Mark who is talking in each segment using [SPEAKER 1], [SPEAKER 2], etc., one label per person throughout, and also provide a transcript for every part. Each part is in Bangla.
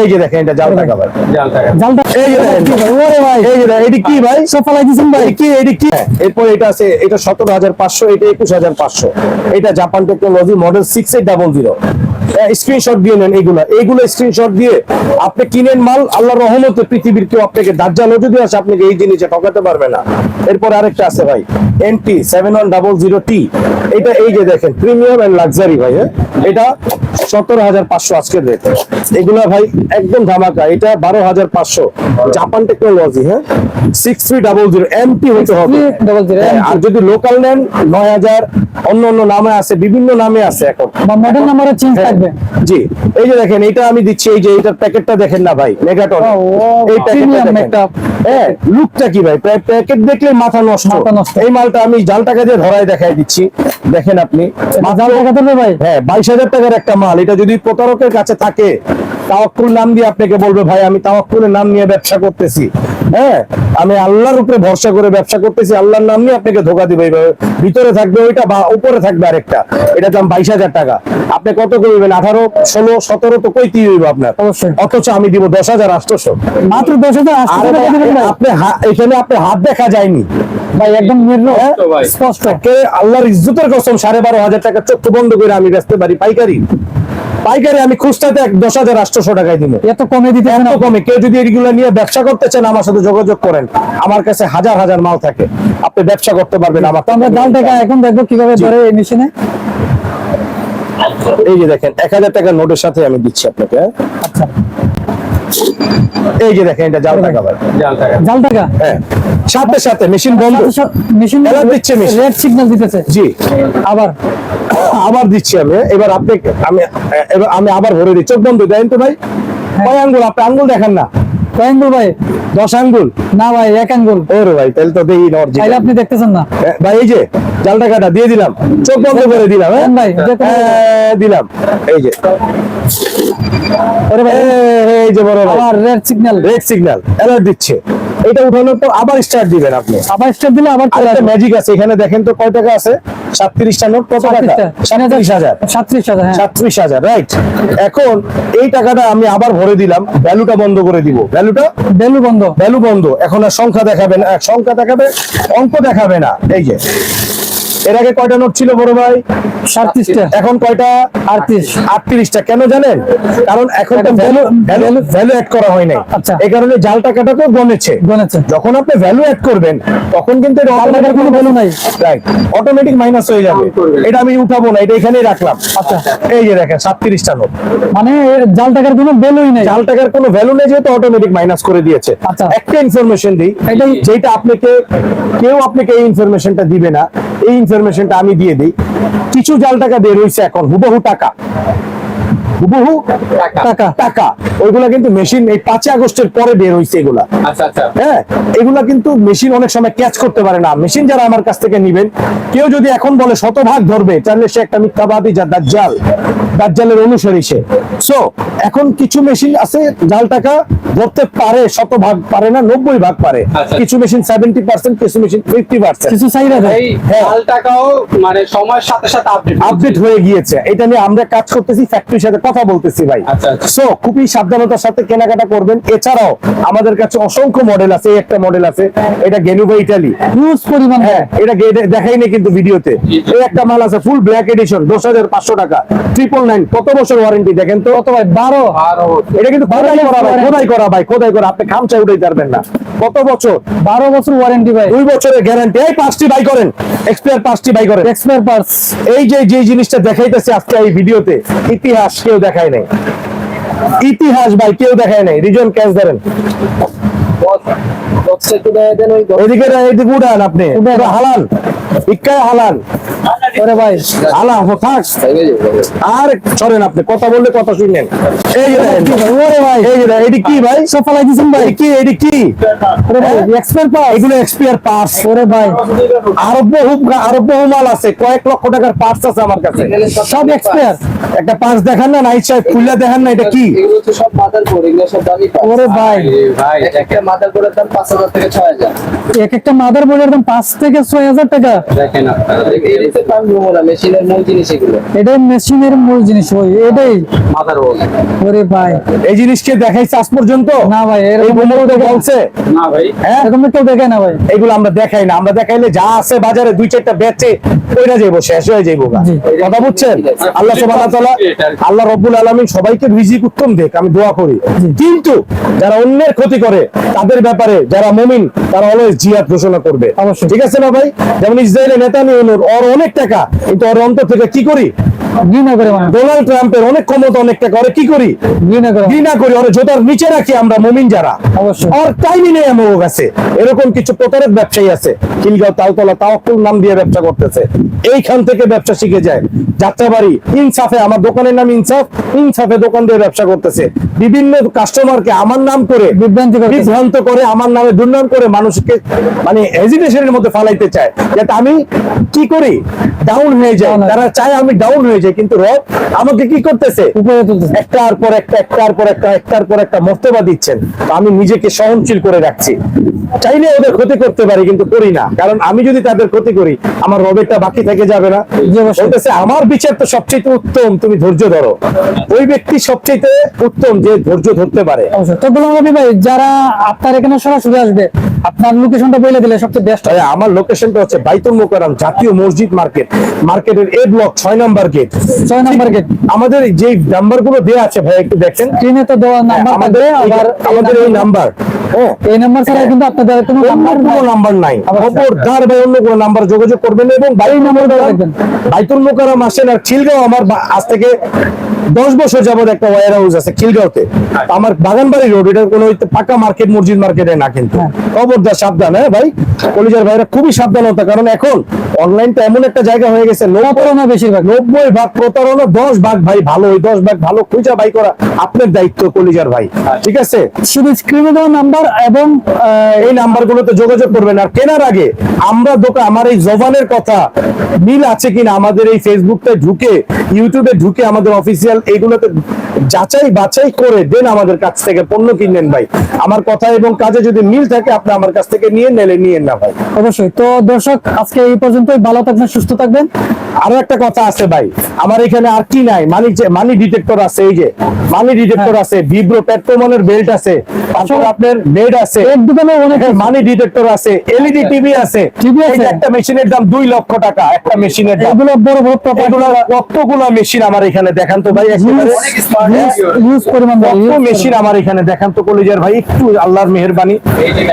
[SPEAKER 1] এই যে দেখেন এটা জাল টাকা ভাই।
[SPEAKER 2] জালটা
[SPEAKER 1] এই যে
[SPEAKER 3] ওরে ভাই?
[SPEAKER 1] এই যে দেখেন, এটি কি ভাই?
[SPEAKER 3] দিছেন ভাই।
[SPEAKER 1] কি এটি কি? এরপর এটা আছে এটা সতেরো হাজার পাঁচশো এটা একুশ হাজার পাঁচশো। এটা Japan technology model six eight double zero screenshot দিয়ে নেন এইগুলা এইগুলো স্ক্রিনশট দিয়ে আপনি কিনেন মাল আল্লাহ রহমতে পৃথিবীর কেউ আপনাকে দাজ্জালও যদি আসে আপনাকে এই জিনিসে ঠকাতে পারবে না। এরপর আরেকটা আছে ভাই। NT seven one double zero T এটা এই যে দেখেন প্রিমিয়াম এন্ড লাক্সারি ভাই হ্যাঁ? এটা সতেরো হাজার পাঁচশো আজকের রেট এগুলা ভাই একদম ধামাকা এটা বারো হাজার পাঁচশো। জাপান টেকনোলজি হ্যাঁ? Six three double zero MT হতে হবে। হ্যাঁ, আর যদি লোকাল নেন নয় হাজার অন্য অন্য নামে আছে বিভিন্ন নামে আছে এখন।
[SPEAKER 3] মডেল নাম্বারও চেঞ্জ
[SPEAKER 1] হ্যাঁ,
[SPEAKER 3] থাকবে।
[SPEAKER 1] জি। এই যে দেখেন এটা আমি দিচ্ছি এই যে এটার প্যাকেটটা দেখেন না ভাই মেগাটন এই প্যাকেটটা দেখেন। হ্যাঁ লুকটা কি ভাই? প্যাকেট দেখলে মাথা নষ্ট।
[SPEAKER 3] মাথা নষ্ট।
[SPEAKER 1] মালটা আমি জাল টাকা দিয়ে ধরায় দেখাই দিচ্ছি। দেখেন আপনি।
[SPEAKER 3] মাজাল টাকা দেবে ভাই?
[SPEAKER 1] হ্যাঁ বাইশ হাজার টাকার একটা মাল। এটা যদি প্রতারকের কাছে থাকে তাওয়াক্কুল নাম দিয়ে আপনাকে বলবে ভাই আমি তাওয়াক্কুলের নাম নিয়ে ব্যবসা করতেছি। হ্যাঁ আমি আল্লাহর উপরে ভরসা করে ব্যবসা করতেছি আল্লাহর নাম নিয়ে আপনাকে ধোকা দিবে এইভাবে। ভিতরে থাকবে ওইটা বা উপরে থাকবে আরেকটা। এটা দাম বাইশ হাজার টাকা। আপনি কত করবেন আঠারো ষোলো সতেরো তো কইতেই হইব আপনার। অথচ আমি দিব দশ হাজার আটশোশো।
[SPEAKER 3] মাত্র দশ হাজার
[SPEAKER 1] আপনি এখানে আপনি হাত দেখা যায়নি।
[SPEAKER 3] ভাই একদম
[SPEAKER 1] হ্যাঁ?
[SPEAKER 3] স্পষ্ট।
[SPEAKER 1] কে? আল্লাহর ইজ্জতের কসম সাড়ে বারো হাজার টাকা চোখ বন্ধ করে আমি বেচতে পারি পাইকারি। পাইকারি আমি খুচরাতে এক দশ হাজার আটশোশো টাকায় দিব।
[SPEAKER 3] এত কমে দিতে
[SPEAKER 1] এত কমে। কেউ যদি এগুলো নিয়ে ব্যবসা করতে চান আমার সাথে যোগাযোগ করেন। আমার কাছে হাজার হাজার মাল থাকে। আপনি ব্যবসা করতে পারবেন আমার
[SPEAKER 3] তো আমরা টাকা এখন দেখব কীভাবে ধরে এই মেশিনে?
[SPEAKER 1] এই যে দেখেন এক হাজার টাকার নোটের সাথে আমি দিচ্ছি আপনাকে হ্যাঁ?
[SPEAKER 3] আচ্ছা।
[SPEAKER 1] এই যে দেখেন এটা জাল টাকা ভাই।
[SPEAKER 2] জাল টাকা।
[SPEAKER 3] জাল টাকা?
[SPEAKER 1] হ্যাঁ। সাথে সাথে মেশিন বন্ধ।
[SPEAKER 3] মেশিন
[SPEAKER 1] এলার দিচ্ছে মেশিন।
[SPEAKER 3] রেড সিগন্যাল দিতেছে।
[SPEAKER 1] জি।
[SPEAKER 3] আবার?
[SPEAKER 1] আবার দিচ্ছি আমি। এবার আপনি আমি এবার আমি আবার ভরে দিই চোখ বন্ধ দেন তো ভাই। কয় আঙ্গুল? আপনি আঙ্গুল দেখেন না।
[SPEAKER 3] ভাই?
[SPEAKER 1] দশ আঙ্গুল।
[SPEAKER 3] না ভাই এক আঙ্গুল।
[SPEAKER 1] ওরে ভাই তাহলে তো দেখি
[SPEAKER 3] আপনি দেখতেছেন না।
[SPEAKER 1] ভাই এই যে জাল টাকাটা দিয়ে দিলাম। চোখ বন্ধ করে দিলাম হ্যাঁ?
[SPEAKER 3] ভাই,
[SPEAKER 1] দিলাম। এই যে।
[SPEAKER 3] ওরে ভাই।
[SPEAKER 1] এই যে বড় ভাই।
[SPEAKER 3] আবার red signal
[SPEAKER 1] red signal alert দিচ্ছে। এটা উঠানোর পর আবার স্টার্ট দিবেন আপনি।
[SPEAKER 3] আবার স্টেপ দিলে আবার
[SPEAKER 1] ম্যাজিক আছে এখানে দেখেন তো কয় টাকা আছে? সাতত্রিশটা নোট কত টাকা? সাতত্রিশ হাজার।
[SPEAKER 3] সাতত্রিশ হাজার হ্যাঁ।
[SPEAKER 1] সাতত্রিশ হাজার রাইট এখন এই টাকাটা আমি আবার ভরে দিলাম ভ্যালুটা বন্ধ করে দিব। ভ্যালুটা?
[SPEAKER 3] ভ্যালু বন্ধ।
[SPEAKER 1] ভ্যালু বন্ধ। এখন আর সংখ্যা দেখাবে না। সংখ্যা দেখাবে অঙ্ক দেখাবে না। এই যে। এর আগে কয়টা নোট ছিল বড় ভাই?
[SPEAKER 3] সাতত্রিশটা।
[SPEAKER 1] এখন কয়টা?
[SPEAKER 3] আটত্রিশ।
[SPEAKER 1] আটত্রিশটা। কেন জানেন? কারণ এখন তো ভ্যালু
[SPEAKER 3] value-
[SPEAKER 1] ভ্যালু অ্যাড করা হয় নাই।
[SPEAKER 3] আচ্ছা।
[SPEAKER 1] এই কারণে জাল টাকাটাকেও গনেছে
[SPEAKER 3] গনেছে
[SPEAKER 1] যখন আপনি ভ্যালু অ্যাড করবেন তখন কিন্তু এটা
[SPEAKER 3] টাকার কোনো value নাই।
[SPEAKER 1] রাইট অটোমেটিক মাইনাস হয়ে যাবে। এটা আমি উঠাবো না এটা এখানেই রাখলাম।
[SPEAKER 3] আচ্ছা।
[SPEAKER 1] এই যে দেখেন সাতত্রিশটা নোট।
[SPEAKER 3] মানে এর জাল টাকার কোনো ভ্যালুই নেই।
[SPEAKER 1] জাল টাকার কোনো ভ্যালু নেই যেহেতু অটোমেটিক মাইনাস করে দিয়েছে।
[SPEAKER 3] আচ্ছা।
[SPEAKER 1] একটা ইনফরমেশন দিই যেটা আপনাকে কেউ আপনাকে এই ইনফরমেশনটা দিবে না। এই ইনফরমেশনটা আমি দিয়ে দিই। কিছু জাল টাকা বের হয়েছে এখন হুবহু টাকা। হুবহু
[SPEAKER 3] টাকা।
[SPEAKER 1] টাকা। ওইগুলা কিন্তু মেশিন এই পাঁচই আগস্টের পরে বের হইছে এগুলা।
[SPEAKER 2] আচ্ছা আচ্ছা।
[SPEAKER 1] হ্যাঁ এগুলা কিন্তু মেশিন অনেক সময় ক্যাচ করতে পারে না। মেশিন যারা আমার কাছ থেকে নিবেন কেউ যদি এখন বলে শতভাগ ধরবে তাহলে সে একটা মিথ্যাবাদী যা দাজ্জাল। দাজ্জালের অনুসারী সে। সো এখন কিছু মেশিন আছে জাল টাকা ধরতে পারে শতভাগ পারে না নব্বই ভাগ পারে।
[SPEAKER 2] আচ্ছা।
[SPEAKER 1] কিছু মেশিন সেভেন্টি পার্সেন্ট কিছু মেশিন ফিফটি পার্সেন্ট
[SPEAKER 3] কিছু দেয়।
[SPEAKER 2] এই
[SPEAKER 1] হ্যাঁ।
[SPEAKER 2] জাল টাকাও মানে সময়ের সাথে সাথে আপডেট
[SPEAKER 1] আপডেট হয়ে গিয়েছে। এটা নিয়ে আমরা কাজ করতেছি ফ্যাক্টরির সাথে। কথা বলতেছি ভাই।
[SPEAKER 2] আচ্ছা, আচ্ছা।
[SPEAKER 1] সো খুবই সাবধানতার সাথে কেনাকাটা করবেন। এছাড়াও আমাদের কাছে অসংখ্য মডেল আছে একটা মডেল আছে। এটা গেনুবা ইটালি
[SPEAKER 3] হিউজ পরিমাণ।
[SPEAKER 1] হ্যাঁ এটা গে- দেখাইনি কিন্তু ভিডিওতে। এই একটা মাল আছে ফুল ব্ল্যাক এডিশন দশ হাজার পাঁচশো টাকা। ট্রিপল নাইন কত বছর ওয়ারেন্টি দেখেন তো?
[SPEAKER 3] কত ভাই? বারো।
[SPEAKER 1] এটা কিন্তু খোদাই করা ভাই
[SPEAKER 3] বছর
[SPEAKER 1] খোদাই করা ভাই খোদাই করা। আপনি খামচা উঠাই পারবেন না। কত বছর?
[SPEAKER 3] বারো বছর ওয়ারেন্টি ভাই।
[SPEAKER 1] দুই বছরের গ্যারান্টি এই পাঁচটি বাই করেন। এক্সপায়ার পাঁচটি বাই করেন।
[SPEAKER 3] এক্সপায়ার পার্টস
[SPEAKER 1] এই যে যে জিনিসটা দেখাইতেছে আজকে এই ভিডিওতে ইতিহাস কেউ দেখায় নাই। ইতিহাস ভাই কেউ দেখায় নাই। রিজন ক্যাশ ধরেন। এদিকে এদিকে উড়ান আপনি। হালাল। হালান ইক্কায় হালান
[SPEAKER 3] ওরে ভাই
[SPEAKER 1] হালা থাক আর ছড়েন আপনি কথা বললে কথা শুনেন। এই যে
[SPEAKER 3] ওরে ভাই।
[SPEAKER 1] এই যে এটি কি ভাই?
[SPEAKER 3] সব ফলাই দিছেন ভাই
[SPEAKER 1] কি এটি কি?
[SPEAKER 3] ওরে ভাই এক্সপায়ার পার্টস
[SPEAKER 1] এগুলো এক্সপিয়ার পাস
[SPEAKER 3] ওরে ভাই।
[SPEAKER 1] আরও বহু আরও বহু মাল আছে কয়েক লক্ষ টাকার পার্টস আছে আমার কাছে।
[SPEAKER 3] সব এক্সপায়ার
[SPEAKER 1] একটা পার্টস দেখান না নাইট সাহেব খুললে দেখান না এটা কি?
[SPEAKER 4] এগুলো তো সব মাদার বোর্ড এগুলো সব দামি পার্টস।
[SPEAKER 3] ওরে ভাই।
[SPEAKER 2] ভাই
[SPEAKER 4] একটা মাদার বোর্ডের দাম পাঁচ হাজার থেকে ছয় হাজার।
[SPEAKER 3] এক একটা মাদার বোর্ডের দাম পাঁচ থেকে ছয় হাজার টাকা।
[SPEAKER 2] দেখেন আপনারা।
[SPEAKER 4] এই রিসেট নমুনা মেশিনের মূল জিনিস এগুলো।
[SPEAKER 3] এটাই মেশিনের মূল জিনিস ওই এটাই।
[SPEAKER 2] মাদারবোর্ড
[SPEAKER 3] ওরে ভাই।
[SPEAKER 1] এই জিনিসকে দেখাইছে আজ পর্যন্ত?
[SPEAKER 3] না ভাই এরকম
[SPEAKER 1] বোমা
[SPEAKER 3] কেউ দেখে
[SPEAKER 1] বলছে।
[SPEAKER 2] না ভাই।
[SPEAKER 1] হ্যাঁ?
[SPEAKER 3] এরকম কেউ দেখে না ভাই।
[SPEAKER 1] এগুলো আমরা দেখাই না। আমরা দেখাইলে যা আছে বাজারে দুই চারটা বেচে ওইটা যাইবো শেষ হয়ে যাইবো কথা বুঝছেন? আল্লাহ সুবহানাহু ওয়া তাআলা আল্লাহ রব্বুল আলামিন সবাইকে রিজিক উত্তম দেখ আমি দোয়া করি। কিন্তু যারা অন্যের ক্ষতি করে তাদের ব্যাপারে যারা মুমিন তারা অলওয়েজ জিহাদ ঘোষণা করবে।
[SPEAKER 3] অবশ্যই।
[SPEAKER 1] ঠিক আছে না ভাই? যেমন ইসরায়েলের নেতা নিয়ে ওর অনেক টাকা কিন্তু ওর অন্তর থেকে কি করি?
[SPEAKER 3] ঘৃণা করে
[SPEAKER 1] ডোনাল্ড ট্রাম্পের অনেক ক্ষমতা অনেক টাকা ওরে কি করি?
[SPEAKER 3] ঘৃণা করে
[SPEAKER 1] ঘৃণা করি ওরে জোতার নিচে রাখি আমরা মুমিন যারা।
[SPEAKER 3] অবশ্যই।
[SPEAKER 1] টাইমই নেই আমার কাছে এরকম কিছু প্রতারক ব্যবসায়ী আছে। খিলগাঁও তালতলা তাওয়াক্কুল নাম দিয়ে ব্যবসা করতেছে। এইখান থেকে ব্যবসা শিখে যায়। যাত্রাবাড়ি ইনসাফে আমার দোকানের নাম ইনসাফ। ইনসাফে দোকান দিয়ে ব্যবসা করতেছে। বিভিন্ন কাস্টমারকে আমার নাম করে
[SPEAKER 3] বিভ্রান্তি
[SPEAKER 1] করে আমার নামে দুর্নাম করে মানুষকে মানে হেজিটেশনের মধ্যে ফালাইতে চায়। যাতে আমি কি করি? ডাউন হয়ে
[SPEAKER 3] হয়ে-
[SPEAKER 1] তারা চায় আমি ডাউন হয়ে যাই। কিন্তু রব আমাকে কি করতেছে?
[SPEAKER 3] উপরে তুলতেছে।
[SPEAKER 1] একটার পর একটা একটার পর একটা একটার পর একটা মর্তবা দিচ্ছেন। আমি নিজেকে সহনশীল করে রাখছি। চাইলে ওদের ক্ষতি করতে পারি কিন্তু করি না। কারণ আমি যদি তাদের ক্ষতি করি আমার রবেরটা বাকি থেকে যাবে না। বলতেছে আমার বিচার তো সবচেয়ে উত্তম তুমি ধৈর্য ধরো। ওই ব্যক্তি সবচেয়ে উত্তম যে ধৈর্য ধরতে পারে।
[SPEAKER 3] তো গোলাম রবি ভাই যারা আপনার এখানে সরাসরি আসবে আপনার লোকেশনটা বলে দিলে সবচেয়ে বেস্ট
[SPEAKER 1] ভাই, আমার লোকেশনটা হচ্ছে বাইতুল মোকাররম জাতীয় মসজিদ মার্কেট। মার্কেটের এ ব্লক ছয় নম্বর গেট
[SPEAKER 3] ছয় নাম্বার গেট
[SPEAKER 1] আমাদের যে নাম্বারগুলো দেওয়া আছে ভাই একটু দেখেন।
[SPEAKER 3] ট্রেনে তো দেওয়া নাম্বার
[SPEAKER 1] আমাদের এই-
[SPEAKER 3] আবার
[SPEAKER 1] আমাদের এই নাম্বার হ্যাঁ
[SPEAKER 3] এই নাম্বার ছাড়া কিন্তু আপনাদের কোনো
[SPEAKER 1] অন্য
[SPEAKER 3] নাম্বার
[SPEAKER 1] কোনো নাম্বার নাই। খবরদার ভাই অন্য কোনো নাম্বার যোগাযোগ করবেন এবং বাড়ির নাম্বার
[SPEAKER 3] রাখবেন।
[SPEAKER 1] বাইতুল মোকাররম আসেন আর খিলগাঁও আমার আজ থেকে দশ বছর যাবত একটা ওয়ার হাউস আছে খিলগাঁওতে। আমার বাগানবাড়ি রোড এটা কোনো পাকা মার্কেট মসজিদ মার্কেটে না কিন্তু। খবরদার সাবধান হ্যাঁ ভাই? কলিজার ভাইরা খুবই সাবধানতা কারণ এখন অনলাইনটা এমন একটা জায়গা হয়ে গেছে
[SPEAKER 3] প্রতারণা বেশিরভাগ।
[SPEAKER 1] নব্বই ভাগ প্রতারণা দশ ভাগ ভাই ভালো ওই দশ ভাগ ভালো খুঁজা বাই করা আপনার দায়িত্ব কলিজার ভাই। ঠিক আছে?
[SPEAKER 3] শুধু স্ক্রিনে দেওয়া নাম্বার এবং
[SPEAKER 1] এই নাম্বার গুলোতে যোগাযোগ করবেন আর কেনার আগে আমরা দোকান আমার এই জবানের কথা মিল আছে কিনা আমাদের এই ফেসবুকতে ঢুকে ইউটিউবে ঢুকে আমাদের অফিসিয়াল এইগুলোতে যাচাই বাছাই করে দেন আমাদের কাছ থেকে পণ্য কিনেন ভাই। আমার কথা এবং কাজে যদি মিল থাকে আপনি আমার কাছ থেকে নিয়ে নেলে নিয়ে না ভাই।
[SPEAKER 3] অবশ্যই। তো দর্শক আজকে এই পর্যন্তই। ভালো থাকবেন সুস্থ থাকবেন।
[SPEAKER 1] আরও একটা কথা আছে ভাই। আমার এখানে আর কি নাই? মানি মানি ডিটেক্টর আছে এই যে। মানি ডিটেক্টর আছে ভিব্রো পেট্রোমনের বেল্ট আছে। তারপর আপনার বেড আছে।
[SPEAKER 3] এক দোকানে অনেক
[SPEAKER 1] মানি ডিটেক্টর আছে এলইডি টিভি আছে।
[SPEAKER 3] TV আছে?
[SPEAKER 1] এই যে একটা মেশিনের দাম দুই লক্ষ টাকা একটা মেশিনের দাম।
[SPEAKER 3] এগুলো বড় বড় প্রপার্টি
[SPEAKER 1] কতগুলো মেশিন আমার এখানে দেখান তো ভাই? একেবারে
[SPEAKER 3] ইউজ পরিমাণ
[SPEAKER 1] কত মেশিন আমার এখানে দেখান তো কলিজার ভাই একটু আল্লাহর মেহেরবানি।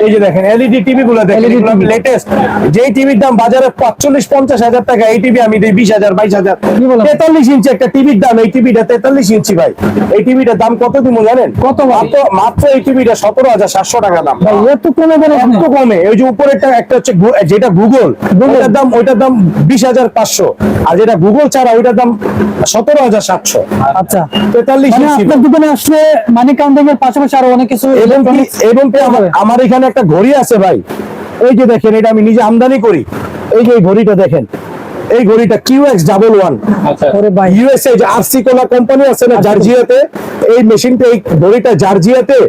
[SPEAKER 1] এই যে দেখেন এলইডি টিভি গুলো দেখেন লেটেস্ট যেই টিভির দাম বাজারে পাঁচচল্লিশ পঞ্চাশ হাজার টাকা এই টিভি আমি দিই বিশ হাজার বাইশ হাজার।
[SPEAKER 3] কি বলেন?
[SPEAKER 1] তেতাল্লিশ ইঞ্চি একটা টিভির দাম এই টিভিটা তেতাল্লিশ ইঞ্চি ভাই। এই টিভিটার দাম কত তুমি জানেন?
[SPEAKER 3] কত
[SPEAKER 1] মাত্র মাত্র এই টিভিটা সতেরো হাজার সাতশো টাকা দাম।
[SPEAKER 3] এত কমে
[SPEAKER 1] এত কমে। ওই যে উপরেরটা একটা হচ্ছে যেটা গুগল ওইটার দাম ওইটার দাম বিশ হাজার পাঁচশো। আর যেটা গুগল ছাড়া ওইটার দাম সতেরো হাজার সাতশো।
[SPEAKER 3] আচ্ছা।
[SPEAKER 1] তেতাল্লিশ
[SPEAKER 3] মানে আপনার দোকানে আসলে মানি কাউন্টিং এর পাশাপাশি আরও অনেক কিছু
[SPEAKER 1] এবং এবং আমার এখানে একটা ঘড়ি আছে ভাই। এই যে দেখেন এটা আমি নিজে আমদানি করি। এই যে এই ঘড়িটা দেখেন। এই ঘড়িটা কিউ এক্স ডাবল ওয়ান
[SPEAKER 2] আচ্ছা।
[SPEAKER 3] ওরে ভাই।
[SPEAKER 1] ইউএসএ যে আরসি কোলা কোম্পানি আছে না জার্জিয়াতে এই মেশিনটা এই ঘড়িটা জার্জিয়াতে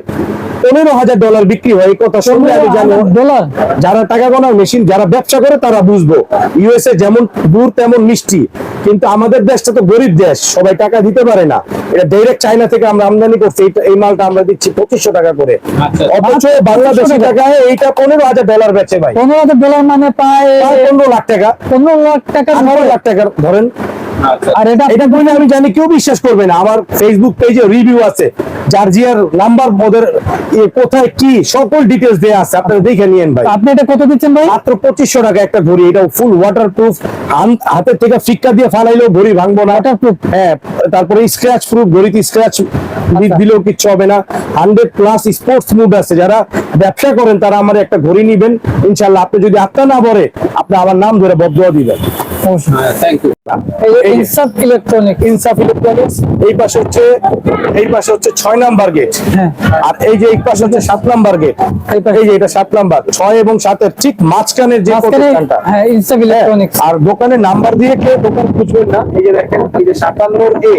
[SPEAKER 1] পনেরো হাজার ডলার বিক্রি হয় এই কথা শুনলে আমি জানি।
[SPEAKER 3] ডলার
[SPEAKER 1] যারা টাকা গোনার মেশিন যারা ব্যবসা করে তারা বুঝব। ইউএসএ যেমন দূর তেমন মিষ্টি। কিন্তু আমাদের দেশটা তো গরিব দেশ সবাই টাকা দিতে পারে না। এটা ডাইরেক্ট চায়না থেকে আমরা আমদানি করছি এই- মালটা আমরা দিচ্ছি পঁচিশশো টাকা করে।
[SPEAKER 2] আচ্ছা।
[SPEAKER 1] অথচ বাংলাদেশি টাকায় এইটা পনেরো হাজার ডলার বেচে ভাই।
[SPEAKER 3] পনেরো হাজার ডলার মানে প্রায়
[SPEAKER 1] পনেরো লাখ টাকা।
[SPEAKER 3] পনেরো লাখ টাকার
[SPEAKER 1] পনেরো লাখ টাকা ধরেন
[SPEAKER 3] আর এটা
[SPEAKER 1] এটা বলে আমি জানি কেউ বিশ্বাস করবে না। আমার ফেসবুক পেজে রিভিউ আছে। জার্জিয়ার নাম্বার ওদের কোথায় কি সকল ডিটেলস দেয়া আছে। আপনারা দেখে নিয়েন ভাই।
[SPEAKER 3] আপনি এটা কত দিচ্ছেন ভাই?
[SPEAKER 1] মাত্র পঁচিশশো টাকা একটা ঘড়ি। এটা ফুল ওয়াটার প্রুফ হাতের থেকে ফিক্কা দিয়ে ফালাইলেও ঘড়ি ভাঙবো না।
[SPEAKER 3] Waterproof?
[SPEAKER 1] হ্যাঁ তারপরে স্ক্র্যাচ প্রুফ ঘড়িতে স্ক্র্যাচ দিলেও কিচ্ছু হবে না। হান্ড্রেড প্লাস স্পোর্টস মুড আছে। যারা ব্যবসা করেন তারা আমার একটা ঘড়ি নিবেন। ইনশাল্লাহ আপনি যদি আত্মা না ভরে আপনি আমার নাম ধরে বদয়া দিবেন।
[SPEAKER 2] থ্যাংক ইউ
[SPEAKER 1] এই
[SPEAKER 3] ইনসাফ ইলেকট্রনিক
[SPEAKER 1] ইনসাফ ইলেকট্রনিক্স এই পাশে হচ্ছে এই পাশে হচ্ছে ছয় নাম্বার গেট
[SPEAKER 3] হ্যাঁ।
[SPEAKER 1] আর এই যে এই পাশে হচ্ছে সাত নাম্বার গেট
[SPEAKER 3] এই
[SPEAKER 1] যে এটা সাত নাম্বার। ছয় এবং সাতের ঠিক মাঝখানের যে
[SPEAKER 3] মাঝখানে হ্যাঁ ইনসাফ
[SPEAKER 1] হ্যাঁ,
[SPEAKER 3] ইলেকট্রনিক্স।
[SPEAKER 1] আর দোকানের নাম্বার দিয়ে কেউ দোকান খুঁজবেন না? এই যে দেখেন এই যে সাতান্ন এ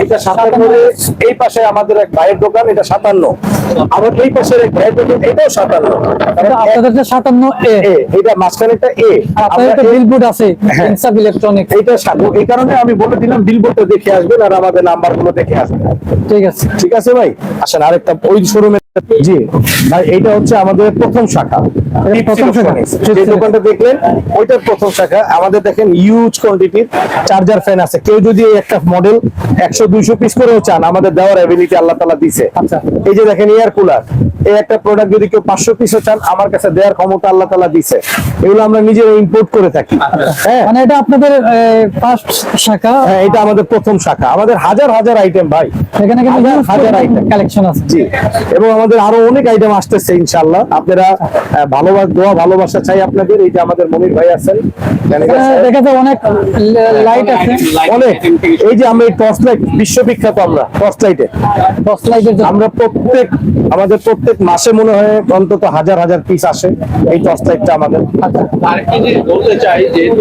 [SPEAKER 1] এইটা সাতান্ন এই পাশে আমাদের এক ভাইয়ের দোকান এটা সাতান্ন। আবার এই পাশের এক ভাইয়ের দোকান এটাও সাতান্ন।
[SPEAKER 3] আপনাদের সাতান্ন এ।
[SPEAKER 1] এটা মাঝখানেরটা এ।
[SPEAKER 3] আপনাদের বিলবোর্ড আছে হেডস ইলেকট্রনিক
[SPEAKER 1] এইটা সাথে এই কারণে আমি বলে দিলাম বিলবোর্ডটা দেখে আসবেন আর আমাদের নাম্বারগুলো দেখে আসবেন।
[SPEAKER 3] ঠিক আছে।
[SPEAKER 1] ঠিক আছে ভাই? আসেন আরেকটা ওই শোরুমে জি ভাই এইটা হচ্ছে আমাদের প্রথম শাখা।
[SPEAKER 3] প্রথম শাখা।
[SPEAKER 1] যে দোকানটা দেখলেন ওইটার প্রথম শাখা। আমাদের দেখেন ইউজ কোয়ান্টিটির চার্জার ফ্যান আছে। কেউ যদি একটা মডেল একশো দুইশো পিস করেও চান আমাদের দেওয়ার আল্লাহ তালা দিছে।
[SPEAKER 3] আচ্ছা।
[SPEAKER 1] এই যে দেখেন এয়ার কুলার এই একটা প্রোডাক্ট যদি কেউ পাঁচশো পিসও চান আমার কাছে দেওয়ার ক্ষমতা আল্লাহ তালা দিছে। এগুলো আমরা নিজেরা ইম্পোর্ট করে থাকি। হ্যাঁ?
[SPEAKER 3] মানে এটা আপনাদের ফার্স্ট শাখা?
[SPEAKER 1] হ্যাঁ এটা আমাদের প্রথম শাখা। আমাদের হাজার হাজার আইটেম ভাই।
[SPEAKER 3] এখানে
[SPEAKER 1] হাজার হাজার item।
[SPEAKER 3] কালেকশন আছে।
[SPEAKER 1] জি। এবং আমাদের আরও অনেক আইটেম আসতেছে ইনশাআল্লাহ। আপনারা ভালোবাসা দোয়া ভালোবাসা চাই আপনাদের। এই যে আমাদের মনির ভাই আছেন
[SPEAKER 3] অনেক লাইট আছে।
[SPEAKER 1] অনেক। এই যে আমরা এই টর্চ লাইট বিশ্ববিখ্যাত আমরা টর্চ লাইটে
[SPEAKER 3] দশ লাইটের জন্য।
[SPEAKER 1] আমরা প্রত্যেক আমাদের প্রত্যেক মাসে মনে হয় অন্তত হাজার হাজার পিস আসে এই টর্চ লাইটটা আমাদের
[SPEAKER 2] বলতে চাই যেহেতু